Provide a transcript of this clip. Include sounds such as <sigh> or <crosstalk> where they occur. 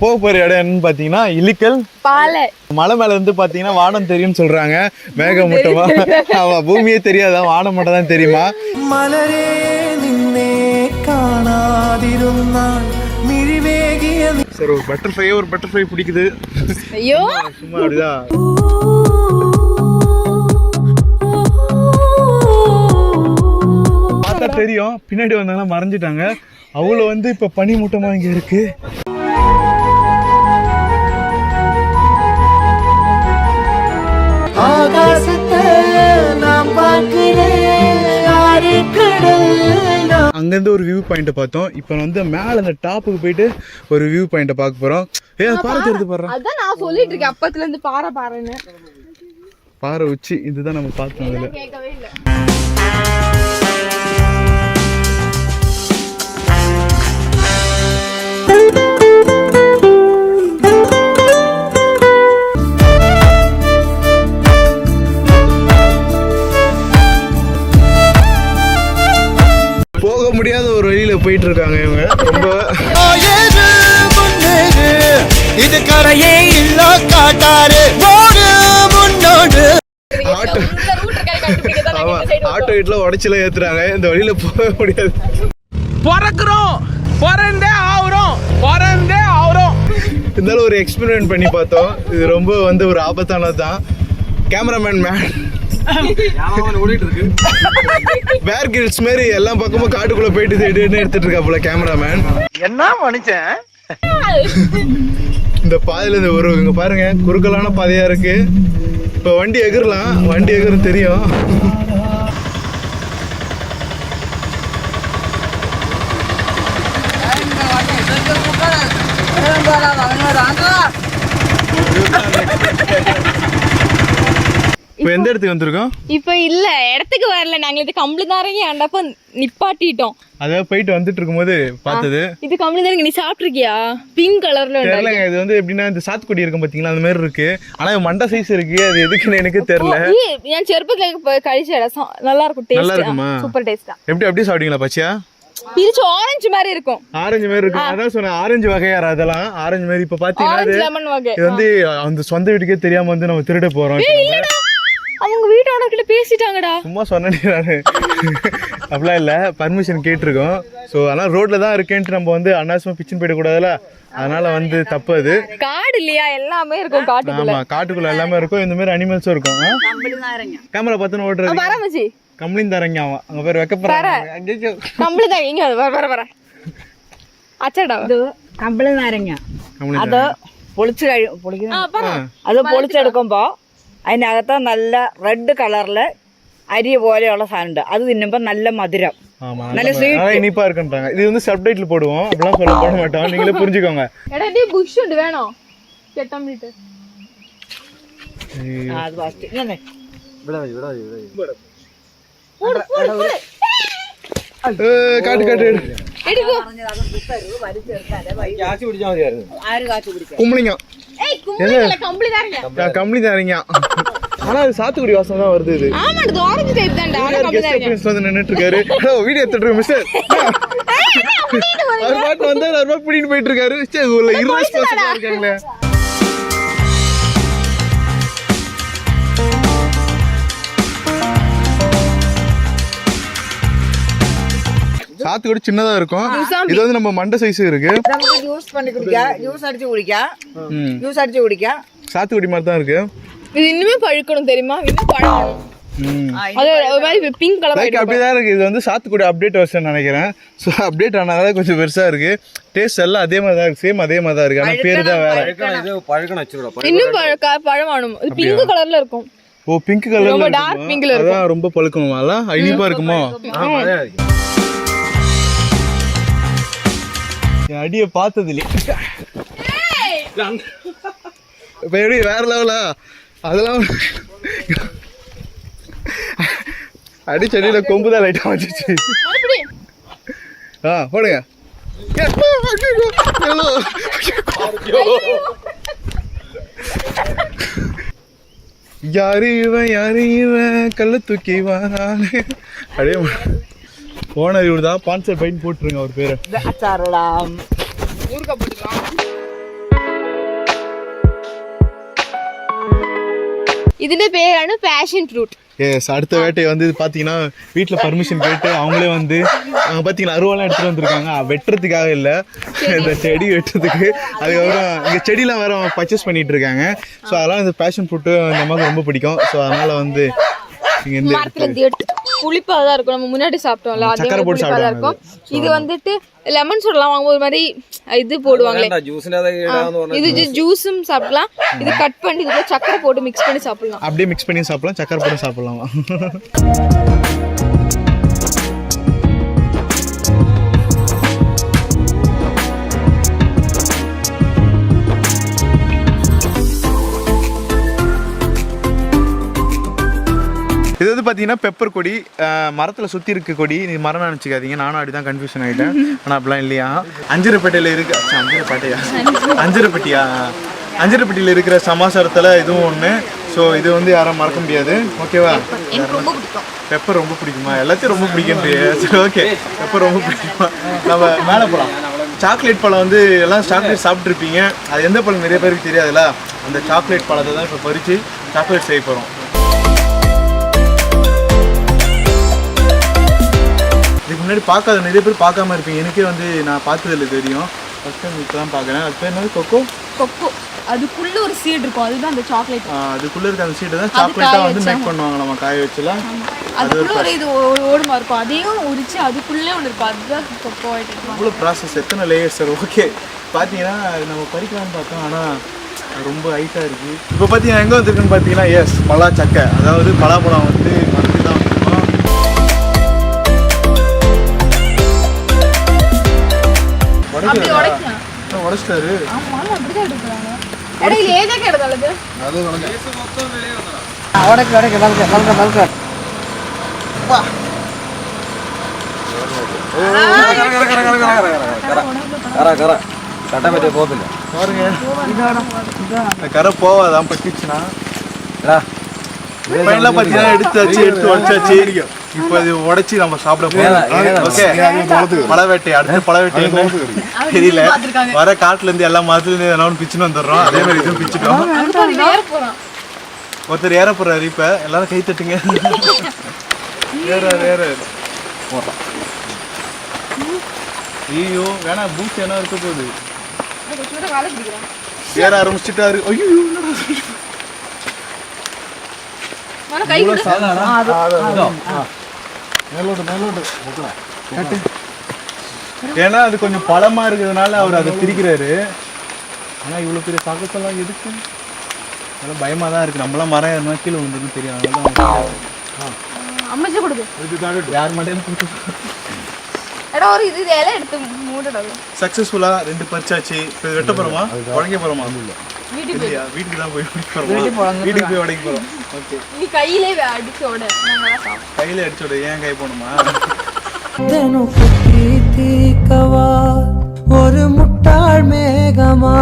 போக போகிற இடம் என்னன்னு பார்த்தீங்கன்னா இலிக்கல். மலை மேல இருந்து பாத்தீங்கன்னா வானம் தெரியும்னு சொல்றாங்க. மேகம் மட்டுமா? ஆமா பூமியே தெரியாதா? வானம் மட்டும் தான் தெரியுமா? மலரே நின்னே காணாதிருந்தான். சரி ஒரு பட்டர்ஃப்ளையே ஒரு பட்டர்ஃப்ளை பிடிக்குது. ஐயோ. சும்மா அப்படிதான். பார்த்தா தெரியும். பின்னாடி வந்தாங்கன்னா மறைஞ்சிட்டாங்க. அவ்வளோ வந்து இப்போ பனி மூட்டமாக இங்கே இருக்குது அங்கேருந்து ஒரு வியூ பாயிண்ட்டை பார்த்தோம். இப்போ வந்து மேலே அந்த டாப்புக்கு போயிட்டு ஒரு வியூ பாயிண்ட்டை பார்க்க போறோம். ஏ பாறை தெரிஞ்சு பாரு அதான் நான் சொல்லிட்டு இருக்கேன். அப்பத்துல இருந்து பாறை பாறைன்னு. பாறை உச்சி. இதுதான் நம்ம பார்த்தோம் அதில். போயிட்டு இருக்காங்க இவங்க. ரொம்ப இது கரையே இல்ல காட்டாரு ஆட்டோ ஆமா ஆட்டோ வீட்டில் உடச்சில ஏத்துறாங்க. இந்த வழியில போக முடியாது. பிறக்கிறோம். பிறந்தே ஆகுறோம் பிறந்தே ஆகுறோம் இருந்தாலும் ஒரு எக்ஸ்பெரிமெண்ட் பண்ணி பார்த்தோம். இது ரொம்ப வந்து ஒரு ஆபத்தானது தான் கேமராமேன் மேன் பேர் கிரில்ஸ் மாதிரி எல்லா பக்கமும் காட்டுக்குள்ள போயிட்டு தேடின்னு எடுத்துட்டு இருக்காப்புல கேமராமேன் என்ன மனுஷன்? இந்த பாதையில இந்த ஒரு இங்க பாருங்க குறுக்கலான பாதையா இருக்கு. இப்போ வண்டி எகிரலாம். வண்டி எகிரும் தெரியும். <laughs> <laughs> இப்போ எந்த இடத்துக்கு வந்திருக்கோம்? இப்ப இல்ல இடத்துக்கு வரல. நாங்க இது கம்பளிதாரங்க ஆண்டப்ப நிப்பாட்டிட்டோம். அதாவது போயிட்டு வந்துட்டு இருக்கும்போது பார்த்தது. இது கம்பளிதாரங்க நீ சாப்பிட்டிருக்கியா? பிங்க் கலர்ல தெரியலங்க இது வந்து எப்படின்னா இந்த சாத்துக்குடி இருக்கும் பாத்தீங்களா அந்த மாதிரி இருக்கு. ஆனா மண்டை சைஸ் இருக்கு அது எதுக்குன்னு எனக்கு தெரியல. என் செருப்பத்துல கழிச்ச இடம். நல்லா இருக்கும் நல்லா டேஸ்ட் இருக்குமா? சூப்பர் டேஸ்டா எப்படி அப்படியே சாப்பிட்டீங்களா பச்சையா? பிரிச்சு ஆரஞ்சு மாதிரி இருக்கும். ஆரஞ்சு மாதிரி இருக்கும். அதான் சொன்னேன் ஆரஞ்சு வகையாரா அதெல்லாம்? ஆரஞ்சு மாதிரி. இப்ப பாத்தீங்கன்னா இது வந்து அந்த சொந்த வீட்டுக்கே தெரியாம வந்து நம்ம திருட போறோம். இல்லடா அவங்க வீட்டோட கிட்ட பேசிட்டாங்கடா சும்மா சொன்னேன் நானு அப்படிலாம் இல்ல பர்மிஷன் கேட்டிருக்கோம் ஸோ ஆனால் ரோட்ல தான் இருக்கேன்ட்டு நம்ம வந்து அனாவசியமா பிச்சின் போயிடக்கூடாதுல அதனால வந்து தப்பு அது காடு இல்லையா எல்லாமே இருக்கும் காட்டுக்குள்ள ஆமா காட்டுக்குள்ள எல்லாமே இருக்கும் இந்த மாதிரி அனிமல்ஸும் இருக்கும் கேமரா பார்த்துன்னு ஓடுறது வர மச்சி கம்ப்ளைண்ட் தரங்க அவன் அங்க பேர் வைக்கப்படுறாங்க ஐயையோ. கம்பளிதாங்க இங்க வர வர வர അച്ചടാ ഇത് കമ്പിളി നാരങ്ങ complaint അത് പൊളിച്ച് കഴി പൊളിക്കുന്ന അത് പൊളിച്ചെടുക്കുമ്പോൾ അതിനകത്ത് നല്ല റെഡ് കളറില് അരി പോലെയുള്ള സാധനമുണ്ട് അത് തിന്നുമ്പോൾ നല്ല മധുരം ஆமா நல்ல நல்லா- நல்லா இனிப்பா இருக்குன்றாங்க இது வந்து சப்டைட்டில் போடுவோம் அப்படிலாம் சொல்ல போட மாட்டோம் நீங்களே புரிஞ்சுக்கோங்க എടാ എന്റെ ബുഷ് ഉണ്ട് വേണോ കെട്ടാൻ വേണ്ടിട്ട് ആ, അത് ഫസ്റ്റ് ഇങ്ങനെ ஏய், காட்டு காட்டு எடு. എടുക്കോ ആര് കാച്ചു പിടിക്കാം கம்பளி தாரிங்க ஆனா அது சாத்துக்குடி வாசம் தான் வருது இது. வந்து நின்னுட்டு இருக்காரு வீடியோ எடுத்துட்டு மிஸ்டர் அவர் பாட்டு வந்தாரு பிடின்னு போயிட்டு இருக்காரு சே இருக்காங்களே. சாத்துக்கூட சின்னதா இருக்கும். இது வந்து நம்ம மண்டை சைஸ் இருக்கு. நமக்கு ஜூஸ் பண்ணி குடிக்க ஜூஸ் அடிச்சு குடிக்க ஜூஸ் அடிச்சு குடிக்க. சாத்துக்குடி மாதிரி தான் இருக்கு. இது இன்னுமே பழுக்கணும் தெரியுமா? இன்னும் பழகணும் அது மாதிரி பிங்க் கலர் லைக் அப்படி தான் இருக்குது இது வந்து சாத்துக்குடி அப்டேட் வருஷன் நினைக்கிறேன். ஸோ அப்டேட் ஆனால் கொஞ்சம் பெருசாக இருக்குது டேஸ்ட் எல்லாம் அதே மாதிரி தான் சேம் அதே மாதிரி தான் இருக்குது ஆனால் பேர் தான் வேறு. இன்னும் பழமானும். இது பிங்க் கலரில் இருக்கும். ஓ பிங்க் கலர்ல ரொம்ப டார்க் பிங்க்ல இருக்கும். ரொம்ப பழுக்கணுமா. இனிப்பா இருக்குமோ? என் அடிய பார்த்தது இல்லையே இப்ப எப்படி வேற லெவலா அதெல்லாம் அடி செடியில கொம்பு தான் லைட்டா வந்துச்சு. ஆ போடுங்க. யாரு இவன் யாரு இவன்? கல்ல தூக்கி வரானே. அப்படியே ஓனர் இவர் தான் பான்சர் பைன் போட்டுருங்க அவர் பேரு. ஊருக்கா போட்டுக்கலாம் ഇതിന്റെ പേരാണ് പാഷൻ ഫ്രൂട്ട് எஸ் அடுத்த வேட்டையை வந்து பார்த்தீங்கன்னா வீட்டில் பர்மிஷன் கேட்டு அவங்களே வந்து பார்த்தீங்கன்னா அருவாலாம் எடுத்துகிட்டு வந்துருக்காங்க. வெட்டுறதுக்காக இல்லை. இந்த செடி வெட்டுறதுக்கு. அதுக்கப்புறம் இங்கே செடியெலாம் வேறு அவங்க பர்ச்சேஸ் பண்ணிகிட்டு இருக்காங்க. ஸோ அதெல்லாம் இந்த பேஷன் ஃப்ரூட்டு இந்த மாதிரி ரொம்ப பிடிக்கும். ஸோ அதனால் வந்து இங்கேருந்து புளிப்பாக தான் இருக்கும். நம்ம முன்னாடி சாப்பிட்டோம்ல அதே மாதிரி புளிப்பாக தான் இருக்கும். இது வந்துட்டு லெமன் சோடெலாம் வாங்கும்போது மாதிரி இது போடுவாங்களே. இது ஜூஸும் சாப்பிடலாம். இது கட் பண்ணி இதில் சக்கரை போட்டு மிக்ஸ் பண்ணி சாப்பிடலாம். அப்படியே மிக்ஸ் பண்ணி சாப்பிடலாம் சக்கரை போட்டு சாப்பிடலாம். பார்த்தீங்கன்னா பெப்பர் கொடி மரத்தில் சுற்றி இருக்க கொடி இது மரம் நினச்சிக்காதீங்க. நானும் அப்படி தான் கன்ஃபியூஷன் ஆகிட்டேன் ஆனால் அப்படிலாம் இல்லையா? அஞ்சரைப்பேட்டையில் இருக்கு அஞ்சரைப்பேட்டையா? அஞ்சரைப்பட்டியா? அஞ்சரைப்பட்டியில் இருக்கிற சமாசாரத்தில் இதுவும் ஒன்று ஸோ இது வந்து யாரும் மறக்க முடியாது. ஓகேவா பிடிக்கும். பெப்பர் ரொம்ப பிடிக்குமா? எல்லாத்தையும் ரொம்ப பிடிக்குன்றியே சரி ஓகே பெப்பர் ரொம்ப பிடிக்குமா? நம்ம மேலே போகலாம் சாக்லேட் பழம் வந்து எல்லாம் சாக்லேட் சாப்பிட்ருப்பீங்க அது எந்த பழம்? நிறைய பேருக்கு தெரியாதுல்ல? அந்த சாக்லேட் பழத்தை தான் இப்போ பறித்து சாக்லேட் செய்ய போகிறோம் முன்னாடி பார்க்காத நிறைய பேர் பார்க்காம இருப்பீங்க. எனக்கே வந்து நான் பார்த்ததில்ல தெரியும் ஃபஸ்ட் டைம் இப்போ தான் பார்க்குறேன். அது பேர் என்னது? கொக்கோ கொக்கோ அதுக்குள்ள ஒரு சீட் இருக்கும். அதுதான் அந்த சாக்லேட் அதுக்குள்ளே இருக்க அந்த சீட்டை தான் சாக்லேட்டாக வந்து மேக் பண்ணுவாங்க நம்ம காய வச்சுலாம்? அதுக்குள்ள ஒரு இது ஓடுமா இருக்கும். அதையும் உரிச்சு அதுக்குள்ளே ஒன்று இருக்கும். அதுதான் கொக்கோ ஆயிட்டு இவ்வளோ ப்ராசஸ் எத்தனை லேயர்ஸ் சார் ஓகே பார்த்தீங்கன்னா நம்ம பறிக்கலாம்னு பார்த்தோம். ஆனால் ரொம்ப ஹைட்டாக இருக்குது இப்போ பார்த்தீங்கன்னா எங்கே வந்திருக்குன்னு பார்த்தீங்கன்னா எஸ் பலா சக்கை அதாவது பலாப்பழம் வந்து அழைச்சிட்டாரு ஆமாம் அப்படிதான் எடுக்கிறாங்க. இடையில ஏதாக்க எடுத்தாளுக்கு அது வணக்கம் வடக்கு வடக்கு வளர்க்க வளர்க்க வளர்க்க கரெக்டாக பற்றி போதில்ல பாருங்க. எடுத்து வச்சாச்சு. இப்போ இது உடைச்சி நம்ம சாப்பிட போகிறோம் ஓகே பழவேட்டை அடுத்த பழவேட்டை என்ன தெரியல. வர காட்டுல இருந்து எல்லா மரத்துல ஒன்று பிச்சுன்னு வந்துடுறோம். அதே மாதிரி இதுவும் பிச்சுட்டோம். ஒருத்தர் ஏற போறாரு இப்ப. எல்லாரும் கை தட்டுங்க. ஏற ஏற ஐயோ வேணா பூஸ்ட் என்ன இருக்க போகுது. ஏற ஆரம்பிச்சுட்டாரு. ஐயோ கை மேலோடு மேலோடு. கட்டு. ஏன்னா அது கொஞ்சம் பழமா இருக்கிறதுனால அவர் அதை பிரிக்கிறாரு. ஆனா இவ்வளவு பெரிய சாக்கத்தெல்லாம் எதுக்கு? அதெல்லாம் பயமா தான் இருக்கு. நம்மளாம் மரம் ஏறினா கீழே விழுந்துருன்னு தெரியும். அதனால அம்மைச்சு கொடுக்கு. யார் மட்டும் கொடுத்து எடா ஒரு இது இலை எடுத்து மூடணும் சக்ஸஸ்ஃபுல்லா ரெண்டு பறிச்சாச்சு. இப்போ இது வெட்ட போறோமா? உடைக்க போறோமா? வீட்டுக்கு வீட்டுக்கு தான் போய் <laughs> போறோமா. வீட்டுக்கு போய் உடைக்க போறோம். ஓகே நீ கையிலே அடிச்சு விட நாங்களாம் சாப்பிடுவோம் கையில அடிச்சு விட ஏன் கை போகணுமா தெனும் குத்தி தீக்கவா ஒரு முட்டாள் மேகமா.